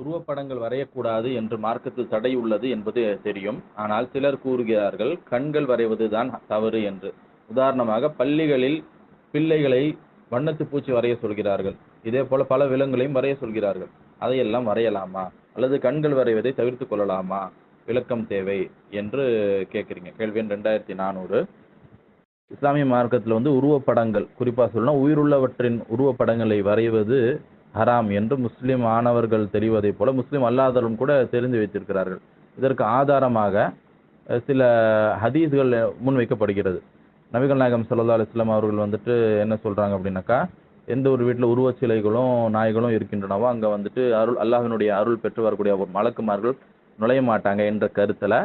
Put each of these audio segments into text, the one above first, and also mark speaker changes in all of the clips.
Speaker 1: உருவப்படங்கள் வரையக்கூடாது என்று மார்க்கத்தில் தடை உள்ளது என்பது தெரியும். ஆனால் சிலர் கூறுகிறார்கள் கண்கள் வரைவதுதான் தவறு என்று. உதாரணமாக பள்ளிகளில் பிள்ளைகளை வண்ணத்து பூச்சி வரைய சொல்கிறார்கள். இதே போல பல விலங்குகளையும் வரைய சொல்கிறார்கள். அதையெல்லாம் வரையலாமா? அல்லது கண்கள் வரைவதை தவிர்த்து கொள்ளலாமா? விளக்கம் தேவை என்று கேட்குறீங்க. கேள்வி எண் ரெண்டாயிரத்தி நானூறு. இஸ்லாமிய மார்க்கத்தில் வந்து உருவப்படங்கள் குறிப்பாக சொல்லணும் உயிருள்ளவற்றின் உருவப்படங்களை வரைவது ஹராம் என்று முஸ்லீம் ஆனவர்கள் தெரிவதைப் போல முஸ்லீம் அல்லாதவர்களும் கூட தெரிந்து வைத்திருக்கிறார்கள். இதற்கு ஆதாரமாக சில ஹதீஸ்கள் முன்வைக்கப்படுகிறது நபிகள் நாயகம் சல்லா அலுவலாம் அவர்கள் வந்துட்டு என்ன சொல்கிறாங்க அப்படின்னாக்கா எந்த ஒரு வீட்டில் உருவச் சிலைகளும் நாய்களும் இருக்கின்றனவோ அங்கே வந்துட்டு அருள் அல்லாஹினுடைய அருள் பெற்று வரக்கூடிய மலக்குமார்கள் நுழைய மாட்டாங்க என்ற கருத்தில்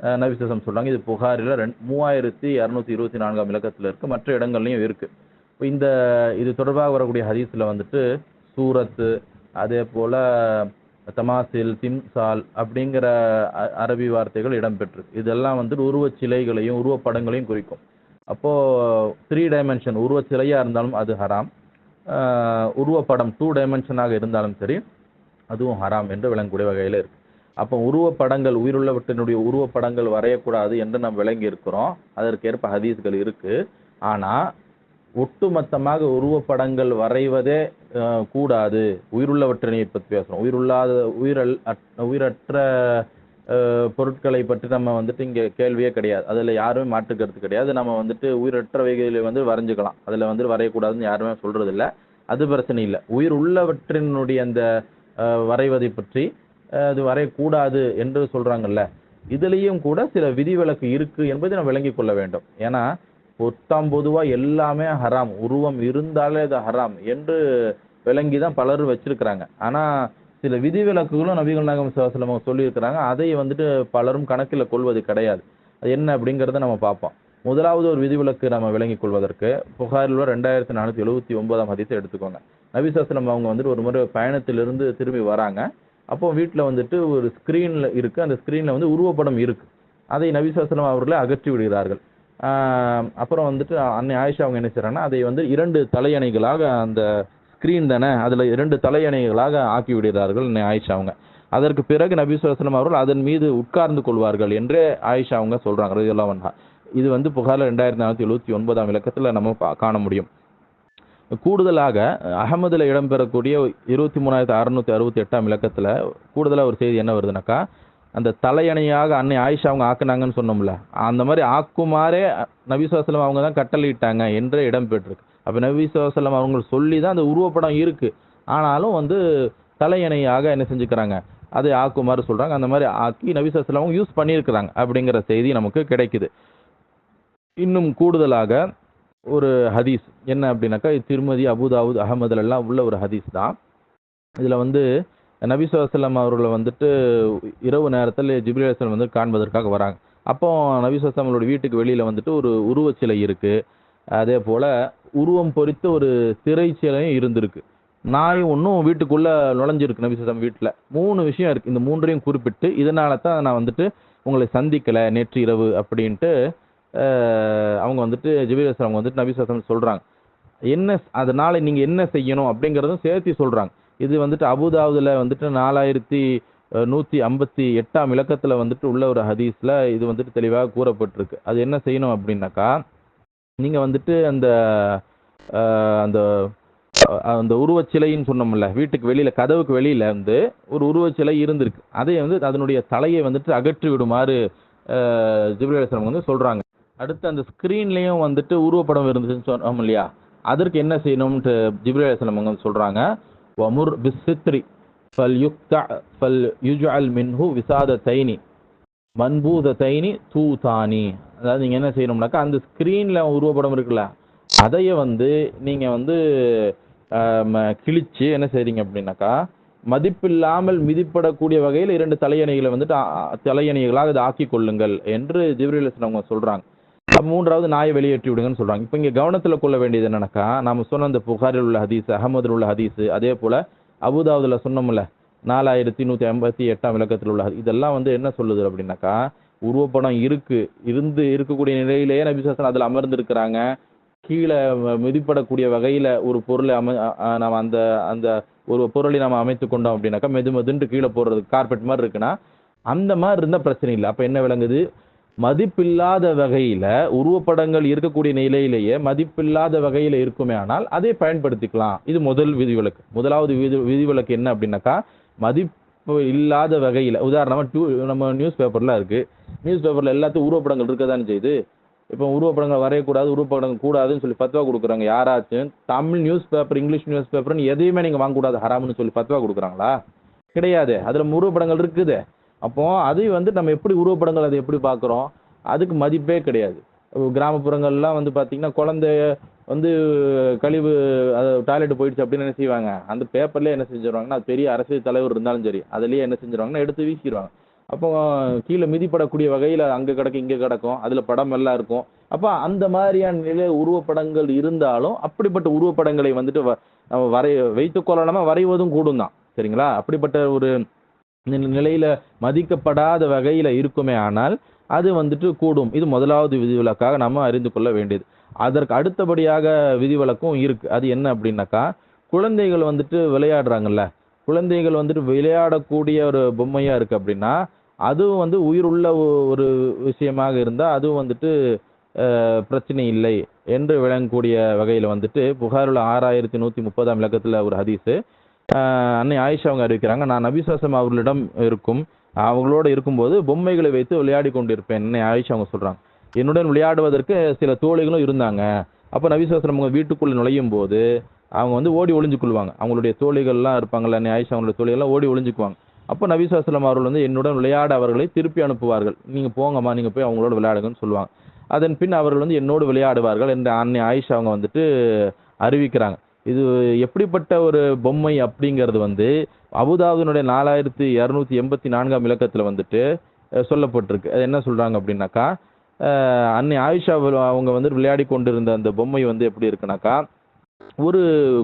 Speaker 1: நபிசம் சொல்கிறாங்க இது புகாரில் ரெண் மூவாயிரத்தி இரநூத்தி இருபத்தி நான்காம் இலக்கத்தில் இருக்குது மற்ற இடங்கள்லையும் இருக்குது இப்போ இந்த இது தொடர்பாக வரக்கூடிய ஹதீஸில் வந்துட்டு சூரத்து அதே போல தமாசில் திம்சால் அப்படிங்கிற அ- அரபி வார்த்தைகள் இடம்பெற்று இதெல்லாம் வந்து உருவச் சிலைகளையும் உருவப்படங்களையும் குறிக்கும். அப்போ த்ரீ டைமென்ஷன் உருவச் சிலையாக இருந்தாலும் அது ஹராம். உருவப்படம் டூ டைமென்ஷனாக இருந்தாலும் சரி அதுவும் ஹராம் என்று விளங்கக்கூடிய வகையில் இருக்கு. அப்போ உருவப்படங்கள் உயிருள்ளவற்றினுடைய உருவப்படங்கள் வரையக்கூடாது என்று நாம் விளங்கி இருக்கிறோம் அதற்கேற்ப ஹதீஸ்கள் இருக்கு. ஆனால் ஒட்டுமொத்தமாக உருவப்படங்கள் வரைவதே கூடாது. உயிருள்ளவற்றினை பற்றி பேசுகிறோம் உயிருள்ளாத உயிரல் உயிரற்ற பொருட்களை பற்றி நம்ம வந்துட்டு இங்கே கேள்வியே கிடையாது. அதில் யாருமே மாற்றுக்கிறது கிடையாது. நம்ம வந்துட்டு உயிரற்ற உயிரற்றவைகளை வந்து வரைஞ்சுக்கலாம். அதில் வந்து வரையக்கூடாதுன்னு யாருமே சொல்கிறதில்ல அது பிரச்சனை இல்லை. உயிர் உள்ளவற்றினுடைய அந்த வரைவதை பற்றி அது வரையக்கூடாது என்று சொல்கிறாங்கல்ல இதுலேயும் கூட சில விதிவிலக்கு இருக்குது என்பதை நம்ம விளங்கி கொள்ள வேண்டும். ஏன்னா பொத்தாம் பொதுவா எல்லாமே ஹராம். உருவம் இருந்தாலே அது ஹராம் என்று விளங்கி தான் பலரும் வச்சிருக்கிறாங்க. ஆனா சில விதிவிலக்குகளும் நபிகள் நாயகம் சிவாசலம் சொல்லியிருக்கிறாங்க. அதை வந்துட்டு பலரும் கணக்கில் கொள்வது கிடையாது. அது என்ன அப்படிங்கிறத நம்ம பார்ப்போம். முதலாவது ஒரு விதிவிலக்கு நம்ம விளங்கிக் கொள்வதற்கு புகாரில் உள்ள ரெண்டாயிரத்தி நானூற்றி எழுபத்தி ஒன்பதாம் ஹதீஸை எடுத்துக்கோங்க. நபிசாஸ்லம் அவங்க வந்துட்டு ஒரு முறை பயணத்திலிருந்து திரும்பி வராங்க. அப்போ வீட்டில் வந்துட்டு ஒரு ஸ்க்ரீனில் இருக்குது அந்த ஸ்க்ரீனில் வந்து உருவப்படம் இருக்குது அதை நபிசாஸ்லம் அவர்களே அகற்றி விடுகிறார்கள். அப்புறம் வந்துட்டு அன்னை ஆயிஷா அவங்க என்ன செய்றாங்கன்னா அதை வந்து இரண்டு தலையணைகளாக அந்த ஸ்க்ரீன் தானே அதில் இரண்டு தலையணைகளாக ஆக்கி விடுகிறார்கள் அன்னை ஆயிஷா அவங்க. அதற்கு பிறகு நபி சுல்லாஸ்லம் அவர்கள் அதன் மீது உட்கார்ந்து கொள்வார்கள் என்றே ஆயிஷா அவங்க சொல்றாங்க ரலியல்லாஹு இது வந்து புகாரில் ரெண்டாயிரத்தி நானூற்றி எழுபத்தி ஒன்பதாம் இலக்கத்தில் நம்ம காண முடியும். கூடுதலாக அகமதுல இடம்பெறக்கூடிய இருபத்தி மூணாயிரத்தி அறுநூத்தி அறுபத்தி எட்டாம் இலக்கத்தில் கூடுதலாக ஒரு செய்தி என்ன வருதுனாக்கா அந்த தலையணையாக அன்னை ஆயிஷா அவங்க ஆக்குனாங்கன்னு சொன்னோம்ல. அந்த மாதிரி ஆக்குமாறே நபிசுவாசலம் அவங்க தான் கட்டளையிட்டாங்க என்றே இடம்பெற்றிருக்கு அப்போ நபிசுவாசலம் அவங்க சொல்லி தான் அந்த உருவப்படம் இருக்குது ஆனாலும் வந்து தலையணையாக என்ன செஞ்சுக்கிறாங்க? அதை ஆக்குமாறு சொல்கிறாங்க அந்த மாதிரி ஆக்கி நபிசுவாசலம் அவங்க யூஸ் பண்ணியிருக்கிறாங்க அப்படிங்கிற செய்தி நமக்கு கிடைக்குது. இன்னும் கூடுதலாக ஒரு ஹதீஸ். என்ன அப்படின்னாக்கா திருமதி அபுதாவுத் அகமதுல எல்லாம் உள்ள ஒரு ஹதீஸ் தான். இதில் வந்து நபி ஸல்லல்லாஹு அவர்களை வந்துட்டு இரவு நேரத்தில் ஜிப்ரீல் அலைஹிஸ்ஸலாம் வந்து காண்பதற்காக வராங்க. அப்போ நபி ஸல்லல்லாஹு அவங்களோட வீட்டுக்கு வெளியில் வந்துட்டு ஒரு உருவச் சிலை அதே போல் உருவம் பொறித்த ஒரு திரை சிலையும் இருந்திருக்கு. நாய் ஒன்றும் வீட்டுக்குள்ளே நுழைஞ்சிருக்கு நபி ஸல்லல்லாஹு வீட்டில் மூணு விஷயம் இருக்குது இந்த மூன்றையும் குறிப்பிட்டு இதனால தான் நான் வந்துட்டு உங்களை சந்திக்கலை நேற்று இரவு அப்படின்ட்டு அவங்க வந்துட்டு ஜிபிரேஸ் அவங்க வந்துட்டு நபி ஸல்லல்லாஹு சொல்கிறாங்க என்ன அதனால் நீங்கள் என்ன செய்யணும் அப்படிங்கிறதும் சேர்த்து சொல்கிறாங்க இது வந்துட்டு அபுதாவுதில் வந்துட்டு நாலாயிரத்தி நூற்றி ஐம்பத்தி எட்டாம் இலக்கத்தில் வந்துட்டு உள்ள ஒரு ஹதீஸில் இது வந்துட்டு தெளிவாக கூறப்பட்டிருக்கு. அது என்ன செய்யணும் அப்படின்னாக்கா நீங்கள் வந்துட்டு அந்த அந்த அந்த உருவச்சிலைன்னு சொன்னோம்ல வீட்டுக்கு வெளியில் கதவுக்கு வெளியில் வந்து ஒரு உருவச்சிலை இருந்திருக்கு. அதை வந்து அதனுடைய தலையை வந்துட்டு அகற்றி விடுமாறு ஜிப்ரேல் வந்து சொல்கிறாங்க அடுத்து அந்த ஸ்க்ரீன்லேயும் வந்துட்டு உருவப்படம் இருந்துச்சுன்னு சொன்னோம் இல்லையா? அதற்கு என்ன செய்யணும்ட்டு ஜிப்ரேல் வந்து சொல்கிறாங்க வமுர் பிசித்ரி ஃபல் யுக்தா ஃபல் யுஜ்அல் மின்ஹு விசாதத்தைனி மன்பூதத்தைனி தூதானி அதாவது நீங்கள் என்ன செய்யணும்னாக்கா அந்த ஸ்க்ரீனில் உருவப்படம் இருக்குல்ல அதையே வந்து நீங்கள் வந்து கிழிச்சு என்ன செய்றீங்க அப்படின்னாக்கா மதிப்பில்லாமல் மிதிப்படக்கூடிய வகையில் இரண்டு தலையணைகளை வந்துட்டு தலையணிகளாக தலையணைகளாக இதை ஆக்கி கொள்ளுங்கள் என்று ஜிப்ரீல் அவங்க சொல்கிறாங்க மூன்றாவது நாயை வெளியேற்றி விடுங்கன்னு சொல்றாங்க. இப்போ இங்க கவனத்துல கொள்ள வேண்டியது என்னன்னாக்கா நம்ம சொன்ன அந்த புகாரில் உள்ள ஹதீஸ் அகமதில் உள்ள ஹதீஸ் அதே போல அபுதாவுதுல சொன்னோம்ல நாலாயிரத்தி நூற்றி ஐம்பத்தி எட்டாம் விளக்கத்தில் உள்ள இதெல்லாம் வந்து என்ன சொல்லுது அப்படின்னாக்கா உருவப்படம் இருக்கு இருந்து இருக்கக்கூடிய நிலையிலேயே நபிசாசன் அதில் அமர்ந்திருக்கிறாங்க. கீழே மிதிப்படக்கூடிய வகையில ஒரு பொருளை அமை நாம் அந்த அந்த ஒரு பொருளை நாம் அமைத்து கொண்டோம் அப்படின்னாக்கா மெது மெதுன்ட்டு கீழே போடுறது கார்பெட் மாதிரி இருக்குன்னா அந்த மாதிரி இருந்தால் பிரச்சனை இல்லை. அப்போ என்ன விளங்குது? மதிப்பில்லாத வகையில உருவப்படங்கள் இருக்கக்கூடிய நிலையிலேயே மதிப்பில்லாத வகையில இருக்குமே ஆனால் அதை பயன்படுத்திக்கலாம். இது முதல் விதிவிலக்கு. முதலாவது விதி விதிவிலக்கு என்ன அப்படின்னாக்கா மதிப்பு இல்லாத வகையில் உதாரணமாக டூ நம்ம நியூஸ் பேப்பர்லாம் இருக்குது நியூஸ் பேப்பரில் எல்லாத்தையும் உருவப்படங்கள் இருக்க தானே செய்யுது. இப்போ உருவப்படங்கள் வரையக்கூடாது உருவப்படங்கள் கூடாதுன்னு சொல்லி பத்வா கொடுக்குறாங்க. யாராச்சும் Tamil news paper English news பேப்பர்னு எதையுமே நீங்கள் வாங்கக்கூடாது ஹராம்னு சொல்லி பத்வா கொடுக்குறாங்களா? கிடையாது. அதில் உருவப்படங்கள் இருக்குது. அப்போ அது வந்து நம்ம எப்படி உருவப்படங்கள் அதை எப்படி பார்க்குறோம்? அதுக்கு மதிப்பே கிடையாது. கிராமப்புறங்கள்லாம் வந்து பார்த்தீங்கன்னா குழந்தைய வந்து கழிவு அது டாய்லெட் போயிடுச்சு அப்படின்னு என்ன செய்வாங்க? அந்த பேப்பர்லேயே என்ன செஞ்சிருவாங்கன்னா அது பெரிய அரசியல் தலைவர் இருந்தாலும் சரி அதுலேயே என்ன செஞ்சிருவாங்கன்னா எடுத்து வீசிடுவாங்க அப்போ கீழே மிதிப்படக்கூடிய வகையில் அங்கே கிடக்கும் இங்கே கிடக்கும் அதில் படம் எல்லாம் இருக்கும். அப்போ அந்த மாதிரியான நிலை உருவப்படங்கள் இருந்தாலும் அப்படிப்பட்ட உருவப்படங்களை வந்துட்டு வ- நம்ம வரை வைத்துக் கொள்ளலாமா வரைவதும் கூடும் தான் சரிங்களா? அப்படிப்பட்ட ஒரு நிலையில மதிக்கப்படாத வகையில இருக்குமே ஆனால் அது வந்துட்டு கூடும். இது முதலாவது விதிவிலக்காக நம்ம அறிந்து கொள்ள வேண்டியது. அதற்கு அடுத்தபடியாக விதிவிலக்கும் இருக்கு. அது என்ன அப்படின்னாக்கா குழந்தைகள் வந்துட்டு விளையாடுறாங்கல்ல. குழந்தைகள் வந்துட்டு விளையாடக்கூடிய ஒரு பொம்மையா இருக்கு அப்படின்னா அதுவும் வந்து உயிருள்ள ஒரு விஷயமாக இருந்தால் அதுவும் வந்துட்டு பிரச்சனை இல்லை என்று விளங்கக்கூடிய வகையில் வந்துட்டு புகாருள்ள ஆறாயிரத்தி நூற்றி முப்பதாம் இலக்கத்தில் ஒரு ஹதீஸு அன்னை ஆயிஷா அவங்க அறிவிக்கிறாங்க நான் நபிசாசம் அவர்களிடம் இருக்கும். அவங்களோட இருக்கும்போது பொம்மைகளை வைத்து விளையாடி கொண்டிருப்பேன். அன்னை ஆயிஷா அவங்க சொல்கிறாங்க என்னுடன் விளையாடுவதற்கு சில தோழிகளும் இருந்தாங்க. அப்போ நபிசாசனம் அவங்க வீட்டுக்குள்ளே நுழையும் போது அவங்க வந்து ஓடி ஒளிஞ்சுக்கொள்வாங்க. அவங்களுடைய தோழிகள்லாம் இருப்பாங்கல்ல அன்னை ஆயிஷா அவங்களுடைய தோழிகள்லாம் ஓடி ஒளிஞ்சுக்குவாங்க. அப்போ நபிசாசலம் அவர்கள் வந்து என்னுடன் விளையாட அவர்களை திருப்பி அனுப்புவார்கள். நீங்கள் போங்கம்மா நீங்கள் போய் அவங்களோட விளையாடுங்கன்னு சொல்லுவாங்க. அதன் பின் அவர்கள் வந்து என்னோடு விளையாடுவார்கள் என்று அன்னை ஆயிஷா அவங்க வந்துட்டு அறிவிக்கிறாங்க. இது எப்படிப்பட்ட ஒரு பொம்மை அப்படிங்கிறது வந்து அபுதாபுனுடைய நாலாயிரத்தி இரநூத்தி எண்பத்தி நான்காம் இலக்கத்தில் வந்துட்டு சொல்லப்பட்டிருக்கு. அது என்ன சொல்கிறாங்க அப்படின்னாக்கா அன்னை ஆயிஷா அவங்க வந்து விளையாடி கொண்டிருந்த அந்த பொம்மை வந்து எப்படி இருக்குனாக்கா ஒரு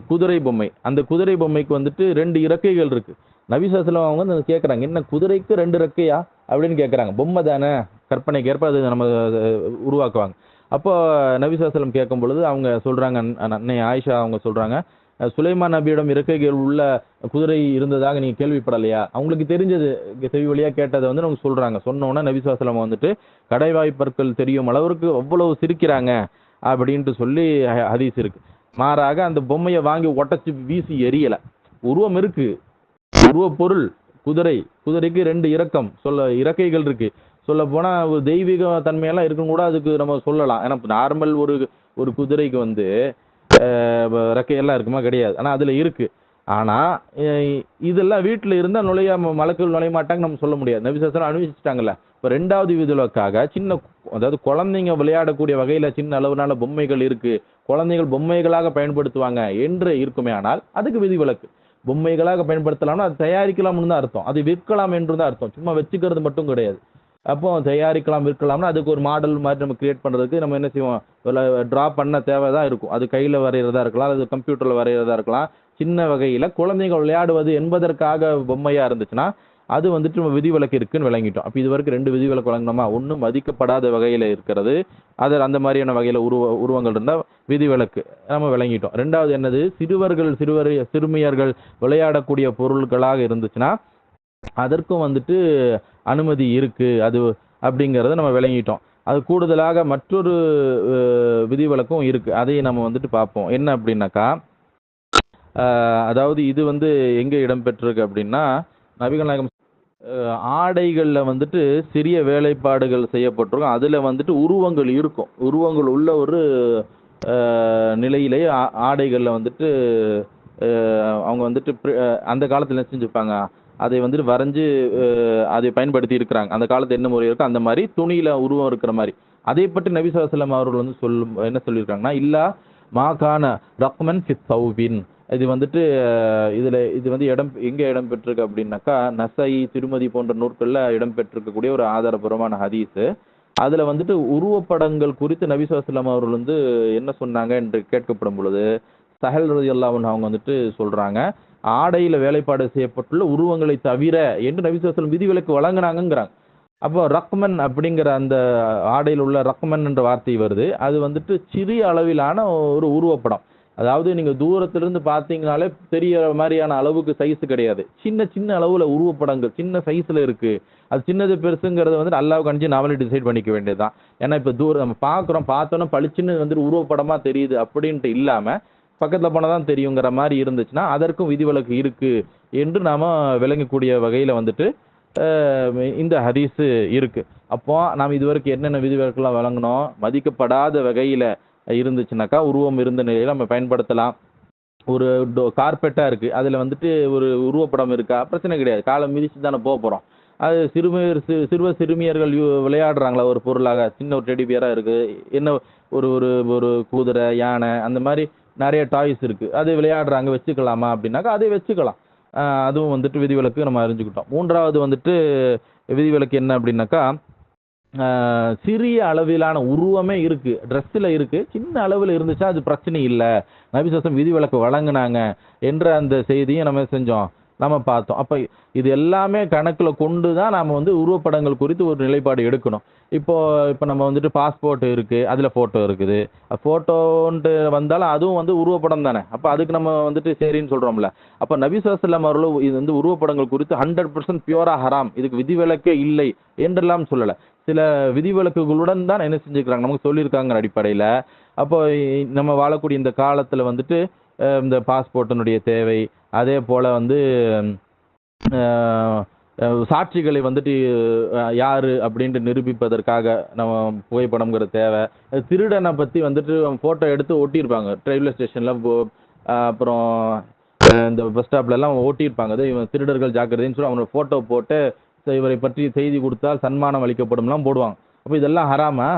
Speaker 1: குதிரை பொம்மை. அந்த குதிரை பொம்மைக்கு வந்துட்டு ரெண்டு இறக்கைகள் இருக்கு. நபிசாசலம் அவங்க வந்து கேட்குறாங்க என்ன குதிரைக்கு ரெண்டு இறக்கையா? அப்படின்னு கேட்குறாங்க பொம்மை தானே கற்பனைக்கு ஏற்ப அது நம்ம உருவாக்குவாங்க. அப்போ நபிசாசலம் கேட்கும் பொழுது அவங்க சொல்றாங்க அன்னை ஆயிஷா அவங்க சொல்றாங்க சுலைமா சுலைமான் நபியிடம் இறக்கைகள் உள்ள குதிரை இருந்ததாக நீங்க கேள்விப்படலையா? அவங்களுக்கு தெரிஞ்சது செவி வழியா கேட்டதை வந்து அவங்க சொல்றாங்க. சொன்ன உடனே நபிசாசலம் வந்துட்டு கடைவாய் பற்கள் தெரியும் அளவிற்கு அவ்வளவு சிரிக்கிறாங்க அப்படின்ட்டு சொல்லி ஹதீஸ் இருக்கு. மாறாக அந்த பொம்மையை வாங்கி உடச்சி வீசி எரியல. உருவம் இருக்கு. உருவ பொருள் குதிரை குதிரைக்கு ரெண்டு இறக்கம் சொல்ல இறக்கைகள் இருக்கு. சொல்ல போனால் ஒரு தெய்வீக தன்மையெல்லாம் இருக்குன்னு கூட அதுக்கு நம்ம சொல்லலாம். ஏன்னா நார்மல் ஒரு ஒரு குதிரைக்கு வந்து ரெக்கையெல்லாம் இருக்குமா? கிடையாது. ஆனால் அதில் இருக்குது ஆனால் இதெல்லாம் வீட்டில் இருந்தால் நுழையாம மலக்குள் நுழைய மாட்டாங்க நம்ம சொல்ல முடியாது. நபிசாசனம் அனுபவிச்சுட்டாங்கல்ல. இப்போ ரெண்டாவது விதிவிலக்காக சின்ன அதாவது குழந்தைங்க விளையாடக்கூடிய வகையில் சின்ன அளவுனால பொம்மைகள் இருக்குது குழந்தைகள் பொம்மைகளாக பயன்படுத்துவாங்க என்று இருக்குமே ஆனால் அதுக்கு விதிவிலக்கு. பொம்மைகளாக பயன்படுத்தலாம்னா அது தயாரிக்கலாம்னு தான் அர்த்தம். அது விற்கலாம் என்று தான் அர்த்தம். சும்மா வச்சுக்கிறது மட்டும் கிடையாது. அப்போ தயாரிக்கலாம் விற்கலாம்னா அதுக்கு ஒரு மாடல் மாதிரி நம்ம கிரியேட் பண்ணுறதுக்கு நம்ம என்ன செய்வோம்? ட்ரா பண்ண தேவை தான் இருக்கும். அது கையில் வரைகிறதா இருக்கலாம் அது கம்ப்யூட்டரில் வரைகிறதா இருக்கலாம். சின்ன வகையில் குழந்தைகள் விளையாடுவது என்பதற்காக பொம்மையாக இருந்துச்சுன்னா அது வந்துட்டு நம்ம விதிவிலக்கு இருக்குன்னு விளங்கிட்டோம். அப்போ இது வரைக்கும் ரெண்டு விதிவிலக்கு வழங்கினோமா ஒன்றும் மதிக்கப்படாத வகையில் இருக்கிறது. அது அந்த மாதிரியான வகையில் உருவ உருவங்கள் இருந்தால் விதிவிலக்கு நம்ம விளங்கிட்டோம். ரெண்டாவது என்னது? சிறுவர்கள் சிறுவர் சிறுமியர்கள் விளையாடக்கூடிய பொருட்களாக இருந்துச்சுன்னா அதற்கும் வந்துட்டு அனுமதி இருக்கு. அது அப்படிங்கிறத நம்ம விளங்கிட்டோம். அது கூடுதலாக மற்றொரு விதிவிலக்கும் இருக்கு. அதையும் நம்ம வந்துட்டு பார்ப்போம். என்ன அப்படின்னாக்கா அதாவது இது வந்து எங்கே இடம்பெற்றிருக்கு அப்படின்னா நபிகள் நாயகம் அஹ், வந்துட்டு சிறிய வேலைப்பாடுகள் செய்யப்பட்டிருக்கும். அதுல வந்துட்டு உருவங்கள் இருக்கும். உருவங்கள் உள்ள ஒரு அஹ், நிலையிலேயே ஆ- வந்துட்டு அஹ், அவங்க வந்துட்டு அந்த காலத்துல செஞ்சுப்பாங்க? அதை வந்துட்டு வரைஞ்சு அதை பயன்படுத்தி இருக்கிறாங்க. அந்த காலத்து என்ன முறை இருக்கோ அந்த மாதிரி துணியில உருவம் இருக்கிற மாதிரி. அதை பற்றி நபி அவர்கள் வந்து சொல்லும் என்ன சொல்லியிருக்காங்கன்னா இல்லா மாகான ரக்மன் ஃபித் சௌபின். இது வந்துட்டு இதில் இதுல இது வந்து இடம் எங்க இடம் பெற்றிருக்கு அப்படின்னாக்கா நசை திருமதி போன்ற நூற்களில் இடம் பெற்றிருக்கக்கூடிய ஒரு ஆதாரபூர்வமான ஹதீஸ். அதுல வந்துட்டு உருவப்படங்கள் குறித்து நபி அவர்கள் வந்து என்ன சொன்னாங்க என்று கேட்கப்படும் பொழுது சஹல் ரதி அல்லாவுன்னு அவங்க வந்துட்டு சொல்றாங்க. ஆடையில வேலைப்பாடு செய்யப்பட்டுள்ள உருவங்களை தவிர என்று நபி விதிவிலக்கு வழங்குனாங்கங்கிறாங்க. அப்போ ரக்மன் அப்படிங்கிற அந்த ஆடையில் உள்ள ரக்மன் என்ற வார்த்தை வருது. அது வந்துட்டு சிறிய அளவிலான ஒரு உருவப்படம். அதாவது நீங்க தூரத்திலிருந்து பார்த்தீங்கனாலே தெரியற மாதிரியான அளவுக்கு சைஸ் கிடையாது. சின்ன சின்ன அளவுல உருவப்படங்கள் சின்ன சைஸ்ல இருக்கு. அது சின்னது பெருசுங்கிறத வந்து அல்லாஹ் கணிச்சு நாமளே டிசைட் பண்ணிக்க வேண்டியதுதான். ஏன்னா இப்ப தூரம் நம்ம பார்க்குறோம் பார்த்தோன்னா பளிச்சுன்னு வந்துட்டு உருவப்படமா தெரியுது அப்படின்ட்டு இல்லாம பக்கத்தில் போனால் தான் தெரியுங்கிற மாதிரி இருந்துச்சுன்னா அதற்கும் விதிவிலக்கு இருக்குது என்று நாம் விளங்கக்கூடிய வகையில் வந்துட்டு இந்த ஹதீஸு இருக்குது அப்போ நாம் இதுவரைக்கும் என்னென்ன விதிவிலக்கெல்லாம் வழங்கினோம்? மதிக்கப்படாத வகையில் இருந்துச்சுனாக்கா உருவம் இருந்த நிலையில் நம்ம பயன்படுத்தலாம். ஒரு டோ கார்பெட்டாக இருக்குது அதில் வந்துட்டு ஒரு உருவப்படம் இருக்கா? பிரச்சனை கிடையாது. காலை மிதித்து தானே போக போகிறோம் அது சிறுமியர் சி சிறுவர் சிறுமியர்கள் யூ- விளையாடுறாங்களா? ஒரு பொருளாக. சின்ன ஒரு டெடி பியராக இருக்குது என்ன ஒரு ஒரு ஒரு குதிரை யானை அந்த மாதிரி நிறைய டாய்ஸ் இருக்குது அது விளையாடுறாங்க வச்சுக்கலாமா அப்படின்னாக்கா அதை வச்சுக்கலாம். அதுவும் வந்துட்டு விதிவிலக்கு நம்ம அறிஞ்சுக்கிட்டோம். மூன்றாவது வந்துட்டு விதிவிலக்கு என்ன அப்படின்னாக்கா சிறிய அளவிலான உருவமே இருக்குது ட்ரெஸ்ஸில் இருக்குது சின்ன அளவில் இருந்துச்சா அது பிரச்சனை இல்லை. நபிசாசம் விதிவிலக்கு வழங்குனாங்க என்ற அந்த செய்தியும் நம்ம செஞ்சோம். நம்ம பார்த்தோம். அப்போ இது எல்லாமே கணக்கில் கொண்டு தான் நாம் வந்து உருவப்படங்கள் குறித்து ஒரு நிலைப்பாடு எடுக்கணும். இப்போது இப்போ நம்ம வந்துட்டு பாஸ்போர்ட் இருக்குது அதில் ஃபோட்டோ இருக்குது. ஃபோட்டோன்ட்டு வந்தாலும் அதுவும் வந்து உருவப்படம் தானே. அப்போ அதுக்கு நம்ம வந்துட்டு சரின்னு சொல்கிறோம்ல அப்போ நபி ஸல்லல்லாஹு அவர்களும் இது வந்து உருவப்படங்கள் குறித்து ஹண்ட்ரட் பர்சன்ட் பியூரா ஹராம் இதுக்கு விதிவிலக்கே இல்லை என்றெல்லாம் சொல்லலை. சில விதிவிலக்குகளுடன் தான் என்ன செஞ்சுக்கிறாங்க? நமக்கு சொல்லியிருக்காங்க அடிப்படையில். அப்போ நம்ம வாழக்கூடிய இந்த காலத்தில் வந்துட்டு இந்த பாஸ்போர்ட்டினுடைய தேவை அதே போல் வந்து சாட்சிகளை வந்துட்டு யார் யாரு அப்படின்ட்டு நிரூபிப்பதற்காக நம்ம புகைப்படம்ங்கிற தேவை. திருடனை பற்றி வந்துட்டு ஃபோட்டோ எடுத்து ஒட்டியிருப்பாங்க. ரயில்வே ஸ்டேஷனில் அப்புறம் இந்த பஸ் ஸ்டாப்லலாம் ஓட்டியிருப்பாங்க அது இவன் திருடர்கள் ஜாக்கிரதைன்னு சொல்லி அவனோட ஃபோட்டோ போட்டு இவரை பற்றி செய்தி கொடுத்தால் சன்மானம் அளிக்கப்படும்லாம் போடுவாங்க. அப்போ இதெல்லாம் ஹராமா?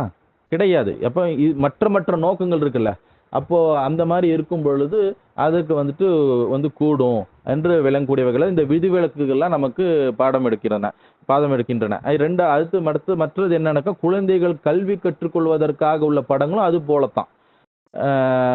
Speaker 1: கிடையாது. அப்போ இது மற்ற மற்ற நோக்கங்கள் இருக்குல்ல. அப்போது அந்த மாதிரி இருக்கும் பொழுது அதுக்கு வந்துட்டு வந்து கூடும் என்று விளங்கக்கூடிய வகையில் இந்த விதிவிலக்குகள்லாம் நமக்கு பாடம் எடுக்கின்றன பாடம் எடுக்கின்றன. அது ரெண்டு அடுத்து அடுத்து மற்றது என்னன்னாக்கா குழந்தைகள் கல்வி கற்றுக்கொள்வதற்காக உள்ள படங்களும் அது போலத்தான்.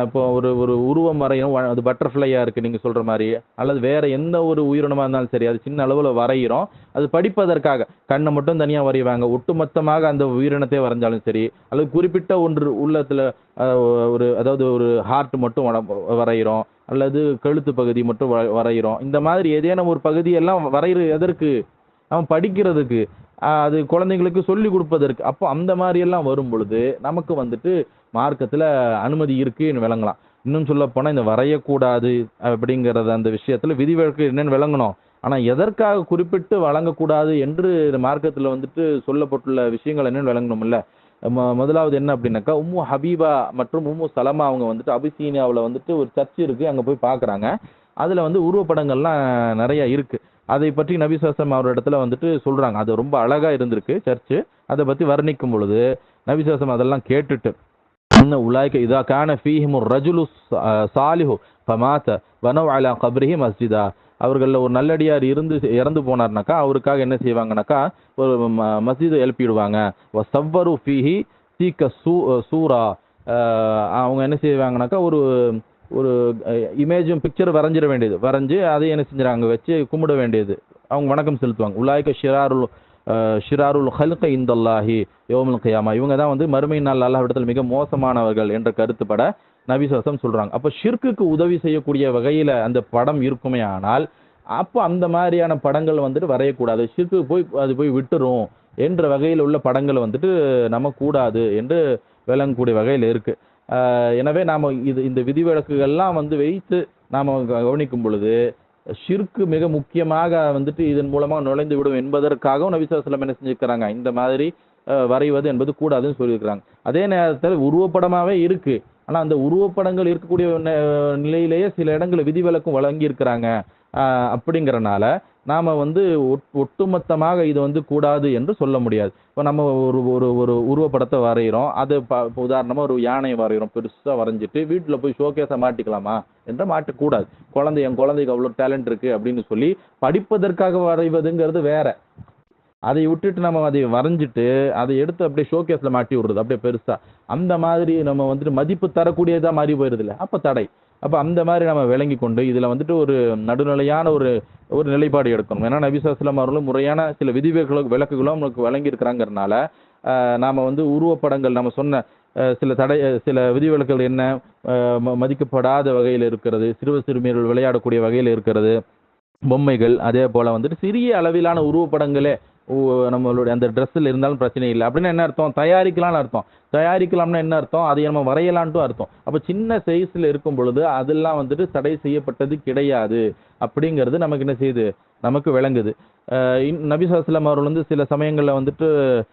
Speaker 1: இப்போ ஒரு ஒரு உருவம் வரையும் அது பட்டர்ஃப்ளையாக இருக்குது நீங்கள் சொல்கிற மாதிரி. அல்லது வேறு எந்த ஒரு உயிரினமாக இருந்தாலும் சரி அது சின்ன அளவில் வரைகிறோம் அது படிப்பதற்காக கண்ணை மட்டும் தனியாக வரைவாங்க. ஒட்டுமொத்தமாக அந்த உயிரினத்தை வரைஞ்சாலும் சரி அல்லது குறிப்பிட்ட ஒன்று உள்ளத்தில் ஒரு அதாவது ஒரு ஹார்ட் மட்டும் வரைகிறோம் அல்லது கழுத்து பகுதி மட்டும் வ- வரைகிறோம் இந்த மாதிரி ஏதேனும் ஒரு பகுதியெல்லாம் வரைகிற எதற்கு அவன் படிக்கிறதுக்கு அது குழந்தைங்களுக்கு சொல்லி கொடுப்பதற்கு அப்போ அந்த மாதிரி எல்லாம் வரும் பொழுது நமக்கு வந்துட்டு மார்க்கத்தில் அனுமதி இருக்குன்னு விளங்கலாம். இன்னும் சொல்ல போனால் இந்த வரையக்கூடாது அப்படிங்கிறத அந்த விஷயத்தில் விதிவிலக்கு என்னன்னு விளங்கணும். ஆனால் எதற்காக குறிப்பிட்டு வழங்கக்கூடாது என்று இந்த மார்க்கத்தில் வந்துட்டு சொல்லப்பட்டுள்ள விஷயங்கள் என்னன்னு விளங்கணும்ல. இல்லை முதலாவது என்ன அப்படின்னாக்கா உம்மு ஹபீபா மற்றும் உம்மு சலமா அவங்க வந்துட்டு அபிசீனியாவில் வந்துட்டு ஒரு சர்ச் இருக்குது அங்கே போய் பார்க்குறாங்க அதில் வந்து உருவப்படங்கள்லாம் நிறையா இருக்குது அதை பற்றி நபிசாசம் அவர் இடத்துல வந்துட்டு சொல்கிறாங்க அது ரொம்ப அழகாக இருந்திருக்கு சர்ச்சு. அதை பற்றி வர்ணிக்கும் பொழுது நபிசாசம் அதெல்லாம் கேட்டுட்டு இன்ன உலாய்க்க இதா கான ஃபீஹிம் ரஜுலு சாலிஹு ஃபமாத்த வனவ் அலா கப்ரிஹி மஸ்ஜிதா அவர்களில் ஒரு நல்லடியார் இருந்து இறந்து போனார்னாக்கா அவருக்காக என்ன செய்வாங்கனாக்கா ஒரு ம- மஸ்ஜிதை எழுப்பிடுவாங்க. சவ்வரு ஃபீஹி சீக்க சூ சூரா. அவங்க என்ன செய்வாங்கனாக்கா ஒரு ஒரு இமேஜும் பிக்சர் வரைஞ்சிட வேண்டியது. வரைஞ்சி அதை என்ன செஞ்சுறாங்க வச்சு கும்பிட வேண்டியது. அவங்க வணக்கம் செலுத்துவாங்க. உலாய்க்க ஷிராருல் ஷிராருல் ஹல்க இந்தல்லாஹி யோமுல் கியாமா. இவங்க தான் வந்து மறுமை நாள் அல்லாஹ் மிக மோசமானவர்கள் என்ற கருத்துப்பட நபிசாசம் சொல்கிறாங்க அப்போ ஷிர்க்குக்கு உதவி செய்யக்கூடிய வகையில் அந்த படம் இருக்குமே ஆனால் அப்போ அந்த மாதிரியான படங்கள் வந்துட்டு வரையக்கூடாது. ஷிர்க்கு போய் அது போய் விட்டுரும் என்ற வகையில் உள்ள படங்கள் வந்துட்டு நம்ம கூடாது என்று விளங்கக்கூடிய வகையில் இருக்குது எனவே நாம் இது இந்த விதிவிலக்குகள்லாம் வந்து வைத்து நாம் கவனிக்கும் பொழுது ஷிர்க்கு மிக முக்கியமாக வந்துட்டு இதன் மூலமாக நுழைந்து விடும் என்பதற்காகவும் நபிசாஸ்லம் என்ன செஞ்சிருக்கிறாங்க? இந்த மாதிரி வரைவது என்பது கூடாதுன்னு சொல்லியிருக்கிறாங்க. அதே நேரத்தில் உருவப்படமாவே இருக்கு. ஆனா அந்த உருவப்படங்கள் இருக்கக்கூடிய நிலையிலேயே சில இடங்களில் விதிவிலக்கும் வழங்கி இருக்கிறாங்க அப்படிங்கிறனால நாம வந்து ஒட்- ஒட்டுமொத்தமாக இது வந்து கூடாது என்று சொல்ல முடியாது. இப்போ நம்ம ஒரு ஒரு ஒரு உருவப்படத்தை வரைகிறோம் அது ப உதாரணமாக ஒரு யானையை வரைகிறோம் பெருசா வரைஞ்சிட்டு வீட்டில் போய் ஷோகேஸை மாட்டிக்கலாமா என்று மாட்டக்கூடாது. குழந்தை என் குழந்தைக்கு அவ்வளோ டேலண்ட் இருக்கு அப்படின்னு சொல்லி படிப்பதற்காக வரைவதுங்கிறது வேற. அதை விட்டுட்டு நம்ம அதை வரைஞ்சிட்டு அதை எடுத்து அப்படியே ஷோகேஸ்ல மாட்டி விடுறது அப்படியே பெருசா. அந்த மாதிரி நம்ம வந்துட்டு மதிப்பு தரக்கூடியதா மாறி போயிருது இல்லை. அப்போ தடை. அப்போ அந்த மாதிரி நம்ம விளங்கி கொண்டு இதில் வந்துட்டு ஒரு நடுநிலையான ஒரு ஒரு நிலைப்பாடு எடுக்கணும். ஏன்னா நபிசாஸ்லாம் அவர்களும் முறையான சில விதிவிலக்குகளும் விளக்குகளும் நமக்கு வழங்கி நாம் வந்து உருவப்படங்கள் நம்ம சொன்ன சில தடை சில விதிவிலக்குகள் என்ன ம- மதிக்கப்படாத வகையில் இருக்கிறது சிறுவ சிறுமியர்கள் விளையாடக்கூடிய வகையில் இருக்கிறது பொம்மைகள் அதே போல் வந்துட்டு சிறிய அளவிலான உருவப்படங்களே நம்மளுடைய அந்த ட்ரெஸ்ஸில் இருந்தாலும் பிரச்சனை இல்லை. அப்படின்னா என்ன அர்த்தம்? தயாரிக்கலாம்னு அர்த்தம். தயாரிக்கலாம்னா என்ன அர்த்தம்? அதை நம்ம வரையலான்ட்டும் அர்த்தம். அப்போ சின்ன சைஸில் இருக்கும் பொழுது அதெல்லாம் வந்துட்டு தடை செய்யப்பட்டது கிடையாது. அப்படிங்கிறது நமக்கு என்ன செய்யுது? நமக்கு விளங்குது. நபிசாஸ்லாம் இன்- அவர்கள் வந்து சில சமயங்களில் வந்துட்டு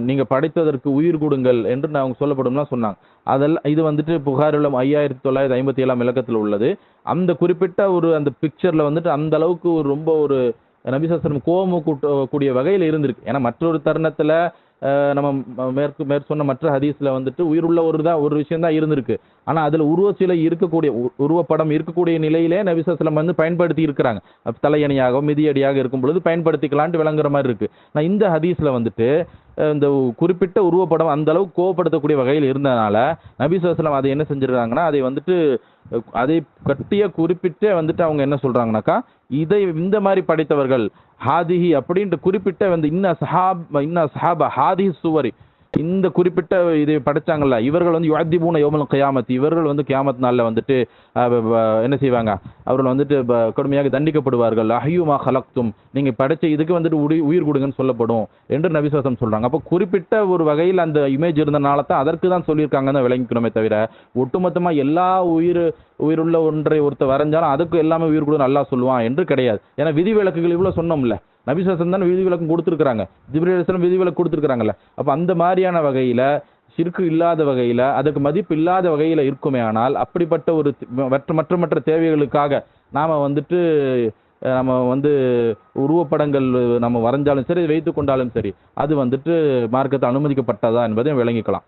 Speaker 1: நீங்கள் படைத்ததற்கு உயிர் கொடுங்கள் என்று நான் அவங்க சொல்லப்படும்லாம் சொன்னாங்க. அதெல்லாம் இது வந்துட்டு புகாரில் ஐயாயிரத்தி தொள்ளாயிரத்தி ஐம்பத்தி ஏழாம் இலக்கத்தில் உள்ளது. அந்த குறிப்பிட்ட ஒரு அந்த பிக்சரில் வந்துட்டு அந்த அளவுக்கு ஒரு ரொம்ப ஒரு நபிசாஸ்திரம் கோபம் கூட்ட கூடிய வகையில் இருந்திருக்கு. ஏன்னா மற்றொரு தருணத்துல நம்ம மேற்கு மேற் சொன்ன மற்ற ஹதீஸ்ல வந்துட்டு உயிருள்ள ஒரு தான் ஒரு விஷயம் தான் இருந்திருக்கு. ஆனா அதுல உருவச்சிலை இருக்கக்கூடிய உ- உருவப்படம் இருக்கக்கூடிய நிலையிலே நபிசாஸ்லம் வந்து பயன்படுத்தி இருக்கிறாங்க. தலையணியாக மிதியடியாக இருக்கும் பொழுது பயன்படுத்திக்கலான்ட்டு விளங்குற மாதிரி இருக்கு. நான் இந்த ஹதீஸ்ல வந்துட்டு இந்த குறிப்பிட்ட உருவப்படம் அந்த அளவுக்கு கோவப்படுத்தக்கூடிய வகையில் இருந்ததுனால நபிசாஸ்லம் அதை என்ன செஞ்சிருக்காங்கன்னா அதை வந்துட்டு அதை கட்டிய குறிப்பிட்டே வந்துட்டு அவங்க என்ன சொல்றாங்கனாக்கா இதை இந்த மாதிரி படைத்தவர்கள் ஹாதிஹி அப்படின்ட்டு குறிப்பிட்ட வந்து இன்ன சஹாப் இன்ன சஹாபா ஹாதிஹி சுவரி இந்த குறிப்பிட்ட இது படைச்சாங்கல்ல இவர்கள் வந்து யுவாதிபூன யோமல் கியாமத் இவர்கள் வந்து கியாமத் நாளில் வந்துட்டு என்ன செய்வாங்க? அவர்கள் வந்துட்டு கடுமையாக தண்டிக்கப்படுவார்கள். அஹ்யூமா ஹலக்தும் நீங்கள் படைச்ச இதுக்கு வந்துட்டு உடி- உயிர் கொடுங்கன்னு சொல்லப்படும் என்று நபிசாசம் சொல்கிறாங்க அப்போ குறிப்பிட்ட ஒரு வகையில் அந்த இமேஜ் இருந்தனால தான் அதற்கு தான் சொல்லியிருக்காங்கன்னு விளங்கிக்கணுமே தவிர ஒட்டுமொத்தமாக எல்லா உயிர் உயிருள்ள ஒன்றை ஒருத்தர் வரைஞ்சாலும் அதுக்கு எல்லாமே உயிர் கொடுன்னு நல்லா சொல்லுவான் என்று கிடையாது. ஏன்னா விதிவிலக்குகள் இவ்வளோ சொன்னோம்ல. நபிசாசம் தான் கொடுத்துருக்குறாங்க. கொடுத்துருக்காங்க ஜிப்ரேல் விதிவிலக்கு கொடுத்துருக்காங்கல்ல அப்போ அந்த மாதிரியான வகையில் சிறுக்கு இல்லாத வகையில் அதுக்கு மதிப்பு இல்லாத வகையில் இருக்குமே ஆனால் அப்படிப்பட்ட ஒரு மற்ற மற்ற மற்ற தேவைகளுக்காக நாம் வந்துட்டு நம்ம வந்து உருவப்படங்கள் நம்ம வரைஞ்சாலும் சரி வைத்து கொண்டாலும் சரி அது வந்துட்டு மார்க்கத்தை அனுமதிக்கப்பட்டதா என்பதையும் விளங்கிக்கலாம்.